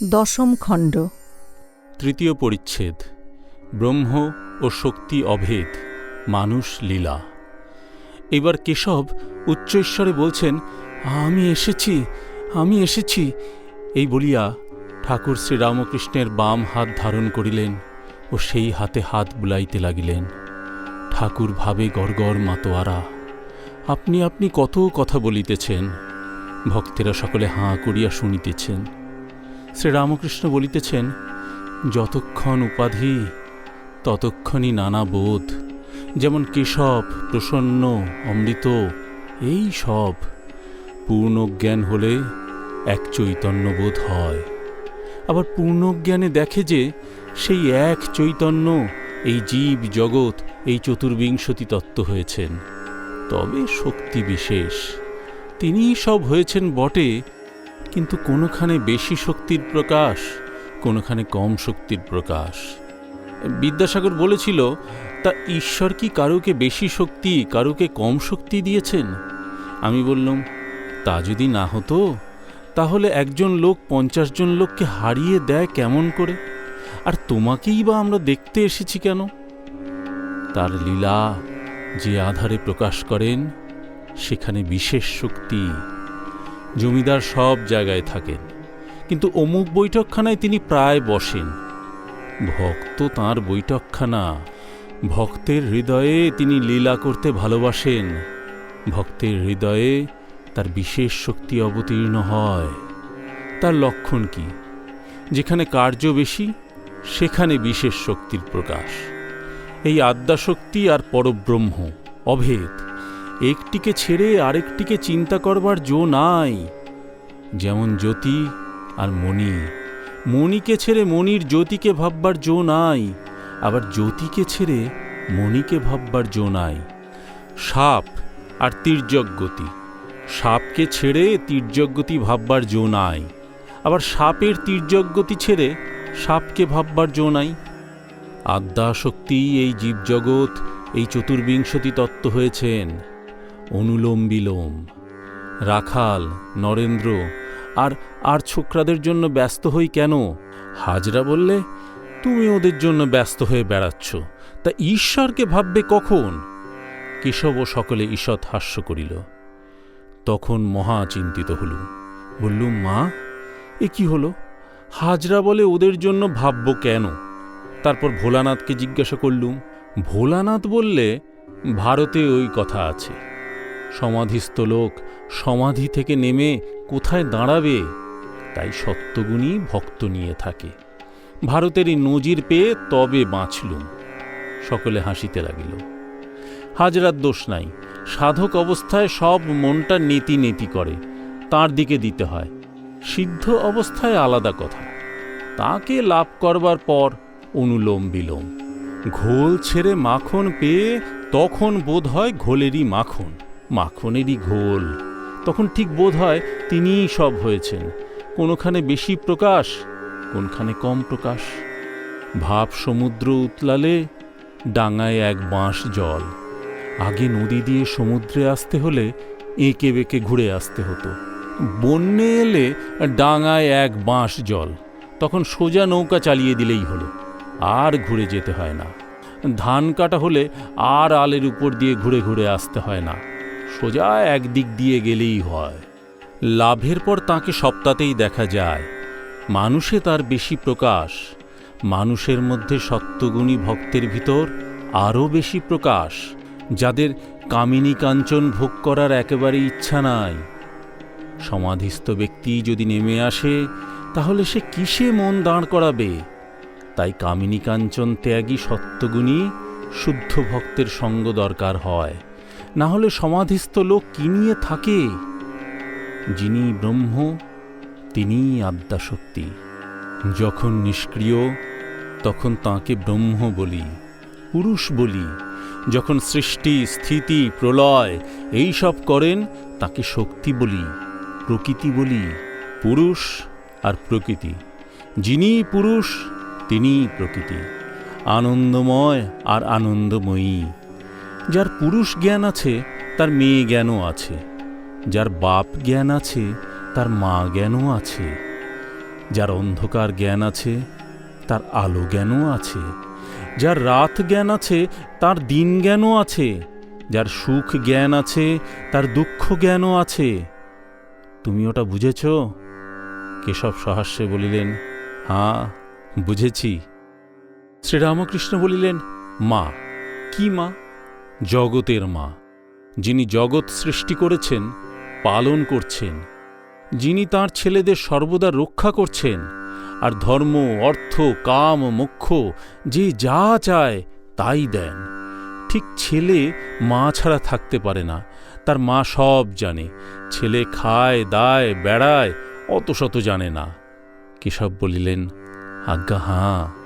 দশম খণ্ড। তৃতীয় পরিচ্ছেদ। ব্রহ্ম ও শক্তি অভেদ, মানুষ লীলা। এবার কেশব উচ্চৈশ্বরে বলছেন, আমি এসেছি আমি এসেছি। এই বলিয়া ঠাকুর শ্রীরামকৃষ্ণের বাম হাত ধারণ করিলেন ও সেই হাতে হাত বুলাইতে লাগিলেন। ঠাকুর ভাবে গড়গড় মাতোয়ারা, আপনি আপনি কত কথা বলিতেছেন? ভক্তেরা সকলে হাঁ করিয়া শুনিতেছেন। শ্রীরামকৃষ্ণ বলিতেছেন, যতক্ষণ উপাধি, ততক্ষণই নানা বোধ। যেমন কেশব, প্রসন্ন, অমৃত, এই সব পূর্ণ জ্ঞান হলে এক চৈতন্যবোধ হয়। আবার পূর্ণ জ্ঞানে দেখে যে সেই এক চৈতন্য এই জীব জগৎ, এই চতুর্বিংশতি তত্ত্ব হয়েছেন। তবে শক্তি বিশেষ। তিনিই সব হয়েছেন বটে কিন্তু কোনোখানে বেশি শক্তির প্রকাশ, কোনোখানে কম শক্তির প্রকাশ। বিদ্যাসাগর বলেছিল, তা ঈশ্বর কি কারুকে বেশি শক্তি, কারুকে কম শক্তি দিয়েছেন? আমি বললাম, তা যদি না হতো, তাহলে একজন লোক পঞ্চাশ জন লোককে হারিয়ে দেয় কেমন করে? আর তোমাকেই বা আমরা দেখতে এসেছি কেন? তার লীলা যে আধারে প্রকাশ করেন, সেখানে বিশেষ শক্তি জমিদার সব জায়গায় থাকেন। কিন্তু অমুক বৈঠকখানায় তিনি প্রায় বসেন। ভক্ত তাঁর বৈঠকখানা। ভক্তের হৃদয়ে তিনি লীলা করতে ভালোবাসেন। ভক্তের হৃদয়ে তার বিশেষ শক্তি অবতীর্ণ হয়। তার লক্ষণ কি? যেখানে কার্য বেশি, সেখানে বিশেষ শক্তির প্রকাশ। এই আদ্যাশক্তি আর পরব্রহ্ম, অভেদ একটিকে ছেড়ে আরেকটিকে চিন্তা করবার জো নাই। যেমন জ্যোতি আর মণি। মণিকে ছেড়ে মণির জ্যোতিকে ভাববার জো নাই, আবার জ্যোতিকে ছেড়ে মণিকে ভাববার জো নাই। সাপ আর তির্যক গতি। সাপকে ছেড়ে তির্যক গতি ভাববার জো নাই, আবার সাপের তির্যক গতি ছেড়ে সাপকে ভাববার জো নাই। আদ্যা শক্তি এই জীবজগৎ, এই চতুর্বিংশতি তত্ত্ব হয়েছেন। অনুলোম বিলোম রাখাল, নরেন্দ্র, আর আর ছোকরাদের জন্য ব্যস্ত হই কেন? হাজরা বললে, তুমি ওদের জন্য ব্যস্ত হয়ে বেড়াচ্ছ, তা ঈশ্বরকে ভাববে কখন? কেশব ও সকলে ঈষৎ হাস্য করিল। তখন মহা চিন্তিত হলুম। বললুম, মা, এ কি হলো? হাজরা বলে ওদের জন্য ভাবব কেন? তারপর ভোলানাথকে জিজ্ঞাসা করলুম, ভোলানাথ বললে ভারতে ওই কথা আছে। সমাধিস্থ লোক সমাধি থেকে নেমে কোথায় দাঁড়াবে? তাই সত্যগুণী ভক্ত নিয়ে থাকে। ভারতের এই নজির পেয়ে তবে বাঁচলুম। সকলে হাসিতে লাগিল। হাজরার দোষ নাই। সাধক অবস্থায় সব মনটা নেতি নেতি করে। তার দিকে দিতে হয়। সিদ্ধ অবস্থায় আলাদা কথা। তাকে লাভ করবার পর অনুলোম বিলোম। ঘোল ছেড়ে মাখন পেয়ে তখন বোধ হয় ঘোলেরই মাখন। মাখনেরই ঘোল। তখন ঠিক বোধ হয় তিনিই সব হয়েছেন। কোনোখানে বেশি প্রকাশ, কোনখানে কম প্রকাশ। ভাব সমুদ্র উতলালে ডাঙায় এক বাঁশ জল। আগে নদী দিয়ে সমুদ্রে আসতে হলে এঁকে বেঁকে ঘুরে আসতে হতো। বন্যে এলে ডাঙায় এক বাঁশ জল। তখন সোজা নৌকা চালিয়ে দিলেই হলো। আর ঘুরে যেতে হয় না। ধান কাটা হলে আর আলের উপর দিয়ে ঘুরে ঘুরে আসতে হয় না। সোজা একদিক দিয়ে গেলেই হয়। লাভের পর তাকে সপ্তাহতেই দেখা যায়। মানুষে তার বেশি প্রকাশ। মানুষের মধ্যে সত্যগুণী ভক্তের ভিতর আরও বেশি প্রকাশ, যাদের কামিনী কাঞ্চন ভোগ করার একেবারে ইচ্ছা নাই। সমাধিস্থ ব্যক্তি যদি নেমে আসে, তাহলে সে কিসে মন দাঁড় করাবে? তাই কামিনী কাঞ্চন ত্যাগী সত্যগুণী, শুদ্ধ ভক্তের সঙ্গ দরকার হয়। না হলে সমাধিস্থ লোক কি নিয়ে থাকে? যিনি ব্রহ্ম, তিনিই আদ্যাশক্তি। যখন নিষ্ক্রিয়, তখন তাকে ব্রহ্ম বলি, পুরুষ বলি। যখন সৃষ্টি, স্থিতি, প্রলয় এই সব করেন, তাকে শক্তি বলি, প্রকৃতি বলি, পুরুষ আর প্রকৃতি। যিনি পুরুষ, তিনিই প্রকৃতি। আনন্দময় আর আনন্দময়ী। যার পুরুষ জ্ঞান আছে, তার মেয়ে জ্ঞানও আছে। যার বাপ জ্ঞান আছে, তার মা জ্ঞানও আছে। যার অন্ধকার জ্ঞান আছে, তার আলো জ্ঞানও আছে। যার রাত জ্ঞান আছে, তার দিন জ্ঞানও আছে। যার সুখ জ্ঞান আছে, তার দুঃখ জ্ঞানও আছে। তুমি ওটা বুঝেছ? কেশব সহাস্যে বলিলেন হ্যাঁ বুঝেছি। শ্রীরামকৃষ্ণ বলিলেন, মা, কি মা? জগতের মা, যিনি জগৎ সৃষ্টি করেছেন, পালন করছেন, যিনি তার ছেলেদের সর্বদা রক্ষা করছেন, আর ধর্ম, অর্থ, কাম, মোক্ষ, যে যা চায় তাই দেন। ঠিক ছেলে মা ছাড়া থাকতে পারে না, তার মা সব জানে, ছেলে খায়, দায়, বেড়ায়, অত শত জানে না। কেশব বলিলেন, আজ্ঞা, হাঁ।